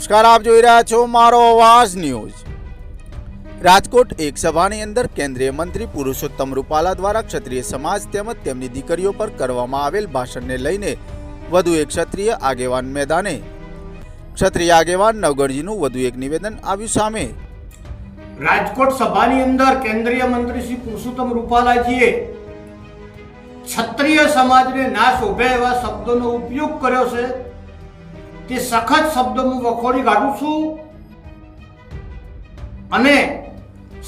નમસ્કાર, આપ જોઈ રહ્યા છો મારો અવાજ ન્યૂઝ. રાજકોટ એક સભાની અંદર કેન્દ્રીય મંત્રી પુરુષોત્તમ રૂપાલા દ્વારા ક્ષત્રિય સમાજ તેમજ તેમની દીકરીઓ પર કરવામાં આવેલ ભાષણને લઈને વધુ એક ક્ષત્રિય આગેવાન મેદાને. ક્ષત્રિય આગેવાન નવગણજીનું વધુ એક નિવેદન આવ્યું સામે. રાજકોટ સભાની અંદર કેન્દ્રીય મંત્રી શ્રી પુરુષોત્તમ રૂપાલાજીએ ક્ષત્રિય સમાજને ના શોભે એવા શબ્દોનો ઉપયોગ કર્યો છે. તે સખત શબ્દો હું વખોડી કાઢું છું. અને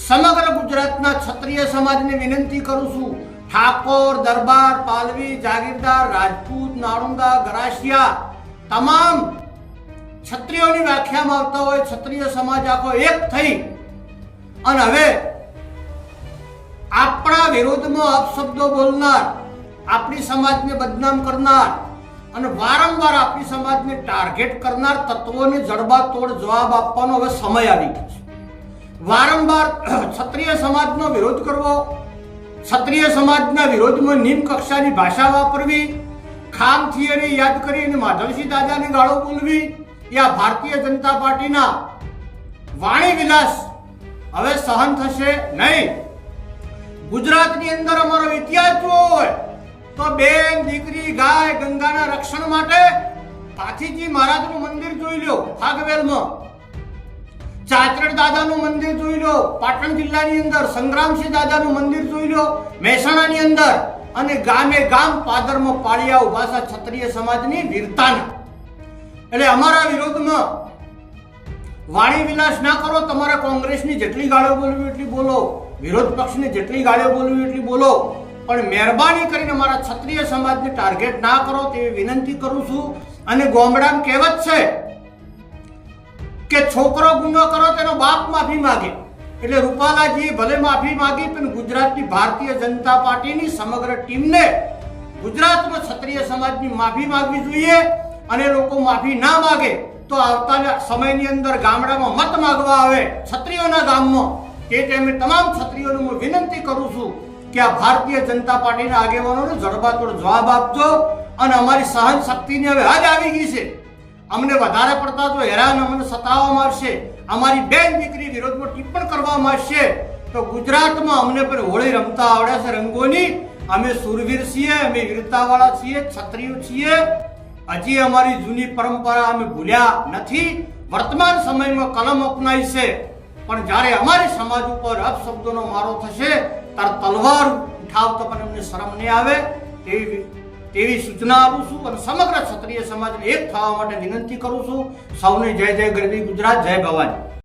સમગ્ર ગુજરાતના ક્ષત્રિય સમાજને વિનંતી કરું છું. ઠાકોર, દરબાર, પાલવી, જાગીરદાર, રાજપૂત, નાળુંગા, ગરાસિયા, તમામ ક્ષત્રિયોની વ્યાખ્યામાં આવતા હોય, ક્ષત્રિય સમાજ આખો એક થઈ. અને હવે આપણા વિરોધમાં અપશબ્દો બોલનાર, આપણી સમાજને બદનામ કરનાર અને વારંવાર આપણી સમાજને ટાર્ગેટ કરનાર તત્વોને જડબાતોડ જવાબ આપવાનો હવે સમય આવી ગયો છે. વારંવાર ક્ષત્રિય સમાજનો વિરોધ કરવો, ક્ષત્રિય સમાજના વિરોધમાં નિમ્ન કક્ષાની ભાષા વાપરવી ખામ થિયરી યાદ કરીને માધવસિંહ દાદાને ગાળો બોલવી યા ભારતીય જનતા પાર્ટીના વાણી વિલાસ હવે સહન થશે નહીં. ગુજરાતની અંદર અમારો ઇતિહાસ જોવો હોય તો બેન દીકરી ગાય ગંગાના રક્ષણ માટે પાથીજી મહારાજનું મંદિર જોઈ લો ફાગવેલમાં ચાચરડ દાદાનું મંદિર જોઈ લો પાટણ જિલ્લાની અંદર, સંગ્રામસિંહ દાદાનું મંદિર જોઈ લો મહેસાણાની અંદર અને ગામે ગામ પાદરમાં પાળિયા ઉભાસા ક્ષત્રિય સમાજની વીરતાના. એટલે અમારા વિરોધમાં વાણી વિલાસ ના કરો, તમારે કોંગ્રેસની જેટલી ગાળીઓ બોલવી એટલી બોલો, વિરોધ પક્ષની જેટલી ગાળીઓ બોલવી એટલી બોલો. પણ મહેરબાની કરીને મારા ક્ષત્રિય સમાજને ટાર્ગેટ ના કરો તેવી વિનંતી કરું છું. અને ગોમડામ કહેવત છે કે છોકરો ગુનો કરો તેનો બાપ માફી માગે. એટલે રૂપાલાજીએ ભલે માફી માગી, પણ ગુજરાતની ભારતીય જનતા પાર્ટીની સમગ્ર ટીમને ગુજરાતમાં ક્ષત્રિય સમાજની માફી માગવી જોઈએ. અને લોકો માફી ના માગે, તો આવતા સમયની અંદર ગામડામાં મત માગવા આવે ક્ષત્રિયોના ગામમાં. તે ટાઈમે તમામ ક્ષત્રિયોને હું વિનંતી કરું છું કે આ ભારતીય જનતા પાર્ટીના આગેવાનોને જડબાતોડ જવાબ આપજો અને અમારી સહન શક્તિની હવે હદ આવી ગઈ છે. અમને વધારે પડતા જો હેરાન અમને સતાવવામાં આવશે અમારી બેન દીકરી વિરોધમાં ટિપ્પણ કરવામાં આવશે તો ગુજરાતમાં અમને પણ હોળી રમતા આવડે છે રંગોની. અમે સુરવીર છીએ, અમે વીરતાવાળા છીએ, ક્ષત્રિયો છીએ. હજી અમારી જૂની પરંપરા અમે ભૂલ્યા નથી. વર્તમાન સમયમાં કલમ અપનાવી છે. પણ જ્યારે અમારી સમાજ ઉપર અપશબ્દોનો મારો થશે ત્યારે તલવાર ઉઠાવતો પણ એમને શરમ નહીં આવે તેવી તેવી સૂચના આપું છું અને સમગ્ર ક્ષત્રિય સમાજને એક થવા માટે વિનંતી કરું છું. સૌને જય જય ગરબી ગુજરાત, જય ભવાની.